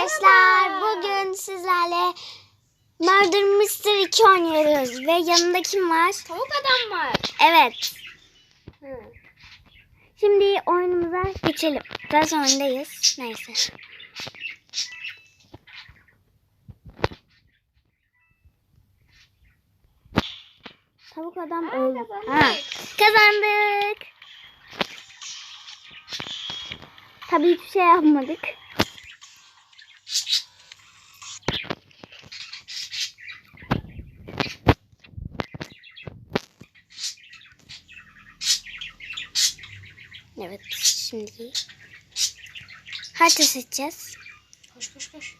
arkadaşlar. Bugün sizlerle Murder Mystery 2 oynuyoruz. Ve yanında kim var? Tavuk adam var. Evet. Şimdi oyunumuza geçelim. Zaten oyundayız. Neyse. Tavuk adam Aa, öldü. kazandık. Ha, kazandık. Tabii hiçbir şey yapmadık. Evet şimdi harita seçeceğiz. Koş koş koş.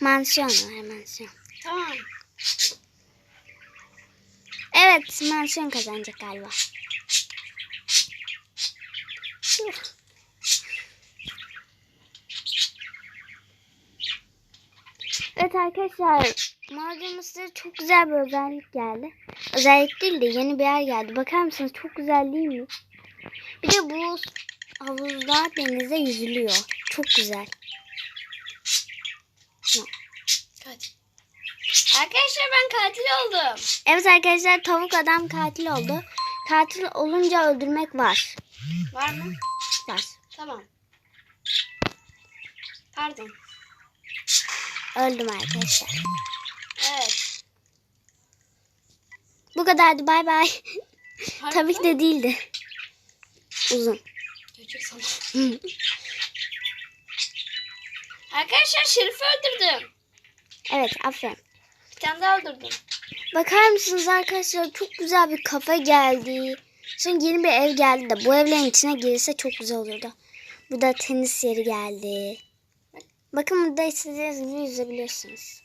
Mansiyon var mansiyon. Tamam. Evet mansiyon kazanacak galiba. Evet arkadaşlar mağazamızda çok güzel bir özellik geldi. Özellik değil de yeni bir yer geldi. Bakar mısınız çok güzel değil mi? Bir de bu havuzda denize yüzülüyor. Çok güzel. Arkadaşlar ben katil oldum. Evet arkadaşlar tavuk adam katil oldu. Katil olunca öldürmek var. Var mı? Var. Tamam. Pardon. Öldüm arkadaşlar. Evet. Bu kadardı bay bay. Tabii ki de değildi. Uzun. Arkadaşlar Şerif'i öldürdüm. Evet aferin. Bir tane daha öldürdüm. Bakar mısınız arkadaşlar çok güzel bir kafe geldi. Sonra yeni bir ev geldi de bu evlerin içine girirse çok güzel olurdu. Burada tenis yeri geldi. Bakın burada istediğiniz gibi yüzebiliyorsunuz.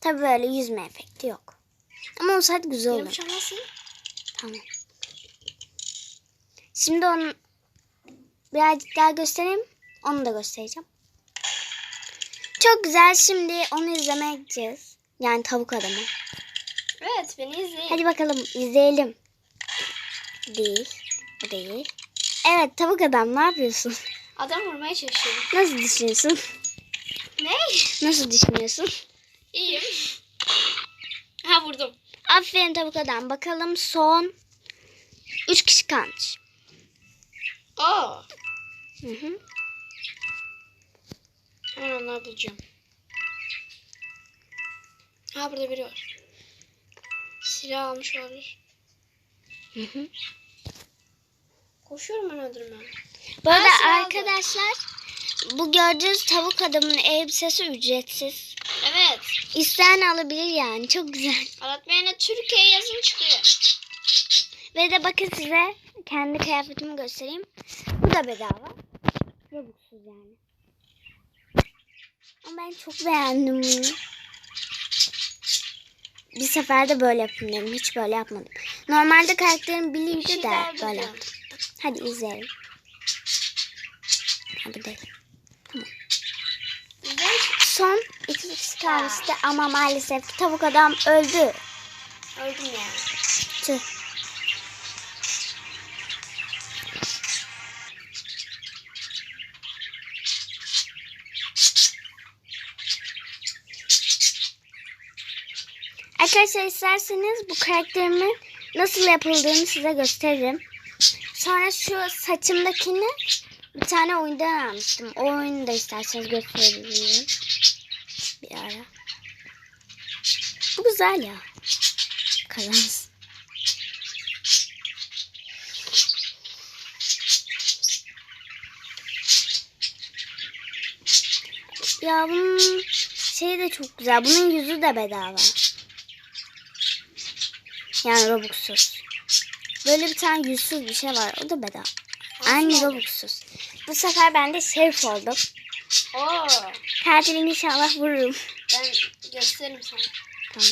Tabii böyle yüzme efekti yok. Ama olsaydı güzel olur. çalmasın. Tamam. Şimdi onu birazcık daha göstereyim. Onu da göstereceğim. Çok güzel. Şimdi onu izlemeye gideceğiz. Yani tavuk adamı. Evet beni izleyin. Hadi bakalım izleyelim. Değil. Bu değil. Evet tavuk adam ne yapıyorsun? Adam vurmaya çalışıyorum. Nasıl düşünüyorsun? Ne? Nasıl düşünüyorsun? İyiyim. Ha vurdum. Aferin tavuk adam. Bakalım son 3 kişi kalmış. Aa. Hı hı. Hemen onları bulacağım. Ha burada biri var. Silah almış olabilir. Hı hı. Koşuyorum ben öldürmeye. Bu arada silah aldım. arkadaşlar bu gördüğünüz tavuk adamın elbisesi ücretsiz. İsteyen alabilir yani. Çok güzel. Aratmayana Türkiye yazın çıkıyor. Ve de bakın size kendi kıyafetimi göstereyim. Bu da bedava. Robux'uz yani. Ama ben çok beğendim bunu. Bir seferde böyle yapayım dedim. Hiç böyle yapmadım. Normalde karakterim Bir biliydi şey de böyle yaptım. Hadi izleyelim. Ha, bu değil. İzleyin. Son kalmıştı ama maalesef tavuk adam öldü. Öldüm yani. Tüh. Arkadaşlar isterseniz bu karakterimin nasıl yapıldığını size gösteririm. Sonra şu saçımdakini bir tane oyundan almıştım. O oyunu da isterseniz gösterebilirim. Bir ara. Bu güzel ya. Kazansın. Ya bunun şeyi de çok güzel. Bunun yüzü de bedava. Yani Robux'suz. Böyle bir tane yüzsüz bir şey var. O da bedava. Aynı Robux'suz. Bu sefer ben de şerif oldum. Oo. Katilini inşallah vururum. Ben gösteririm sana. Tamam.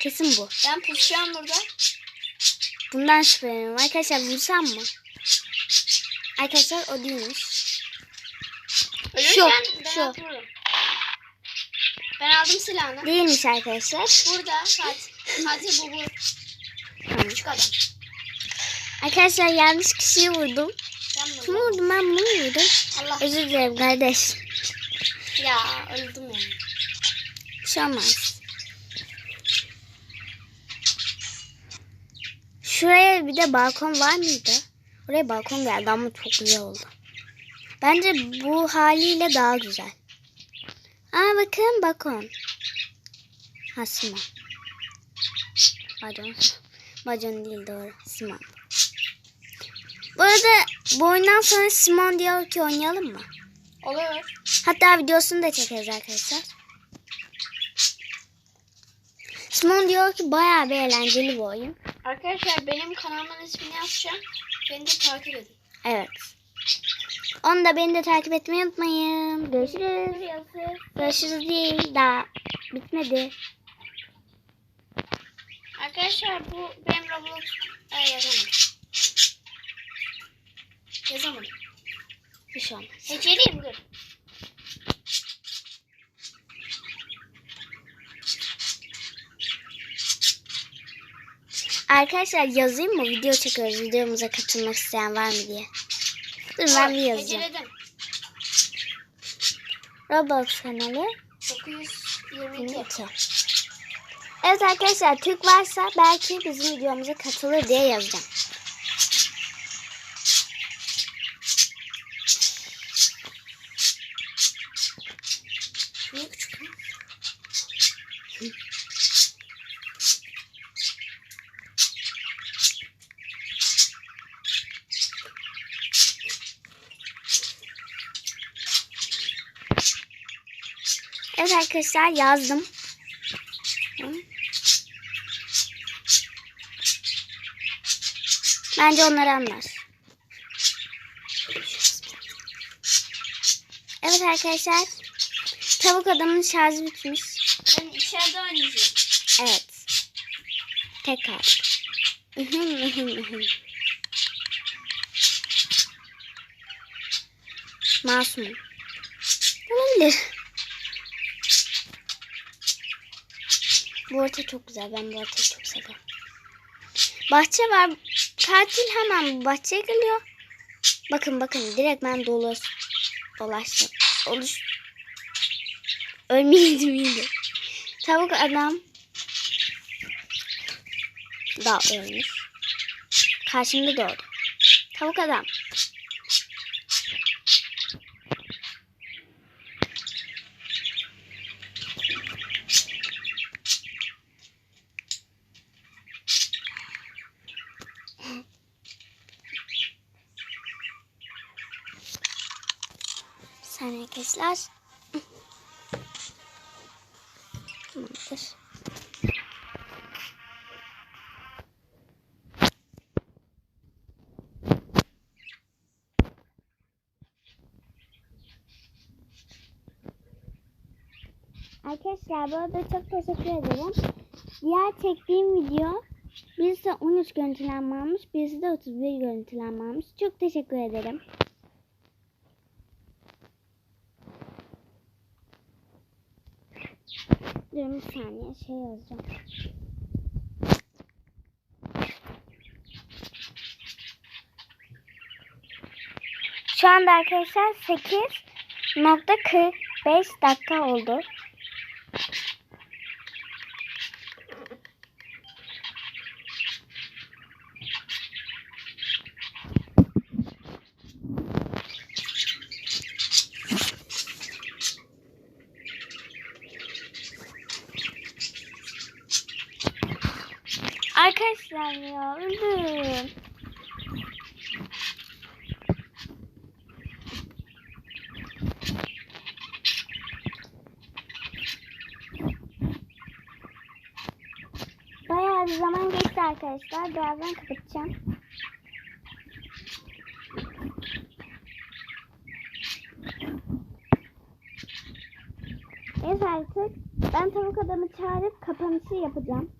Kesin bu. Ben pusacağım burada. Bundan şüpheleniyorum. Arkadaşlar vursam mı? Arkadaşlar o değilmiş. Şu. vururum. Ben aldım silahını. Değilmiş arkadaşlar. Burada katil. Katil bu bu. Tamam. Küçük adam. Arkadaşlar yanlış kişiyi vurdum. Kim vurdum ben bunu muydum? Allah. Özür dilerim kardeş. Ya öldüm yani. Bir şey. Şuraya bir de balkon var mıydı? Oraya balkon geldi ama çok güzel oldu. Bence bu haliyle daha güzel. Aa bakın balkon. Simon. Pardon. Bacon değil doğru. Simon. Bu arada bu oyundan sonra Simon diyor ki oynayalım mı? Olur. Hatta videosunu da çekeriz arkadaşlar. Simon diyor ki bayağı bir eğlenceli bir oyun. Arkadaşlar benim kanalımın ismini yazacağım. Beni de takip edin. Evet. Onu da beni de takip etmeyi unutmayın. Görüşürüz. Görüşürüz değil daha bitmedi. Arkadaşlar bu benim Roblox Aa, yazamadım. Yazamadım. Bir şey olmaz. Heceleyim dur. Arkadaşlar yazayım mı? Video çekiyoruz. Videomuza katılmak isteyen var mı diye. Dur ben bir yazacağım. Heceledim. Roblox kanalı 922. 22. Evet arkadaşlar Türk varsa belki bizim videomuza katılır diye yazacağım. Evet arkadaşlar yazdım. Bence onlar anlar. Evet arkadaşlar. Tavuk adamın şarjı bitmiş. Ben içeride oynayacağım. Evet. Tekrar. Masum. Olabilir. Bu orta çok güzel. Ben bu ortayı çok seviyorum. Bahçe var. Katil hemen bahçeye geliyor. Bakın bakın direkt ben dolaş, dolaştım. Oluş. Ölmeyeydim iyiydi. Tavuk adam da ölmüş. Karşımda doğdu. Tavuk adam. Arkadaşlar. Tamamdır. Arkadaşlar bu arada çok teşekkür ederim. Diğer çektiğim video birisi 13 görüntülenme almış, birisi de 31 görüntülenme almış. Çok teşekkür ederim. Durun bir saniye şey yazacağım. Şu anda arkadaşlar 8.45 dakika oldu. Arkadaşlar ya öldüm. Bayağı bir zaman geçti arkadaşlar. Birazdan kapatacağım. Evet artık ben tavuk adamı çağırıp kapanışı yapacağım.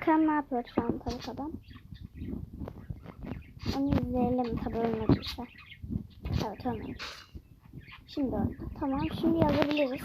Bakalım ne yapıyor şu an tavuk adam. Onu izleyelim tabi ölmediyse. Evet ölmedi. Şimdi öldü. Tamam şimdi yazabiliriz.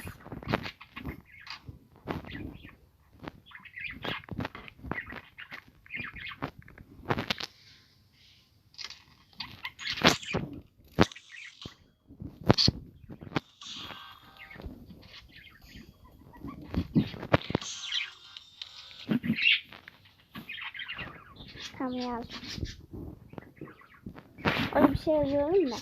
Tamam yazdım. Orada bir şey yazıyorum da.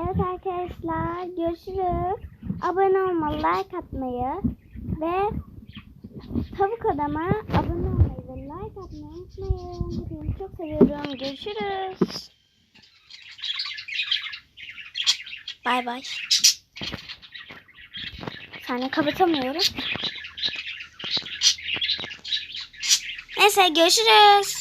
Evet arkadaşlar görüşürüz. Abone olmayı, like atmayı ve tavuk adama abone olmayı ve like atmayı unutmayın. Hepinizi çok seviyorum. Görüşürüz. Bay bay. Saniye kapatamıyorum. Neyse görüşürüz.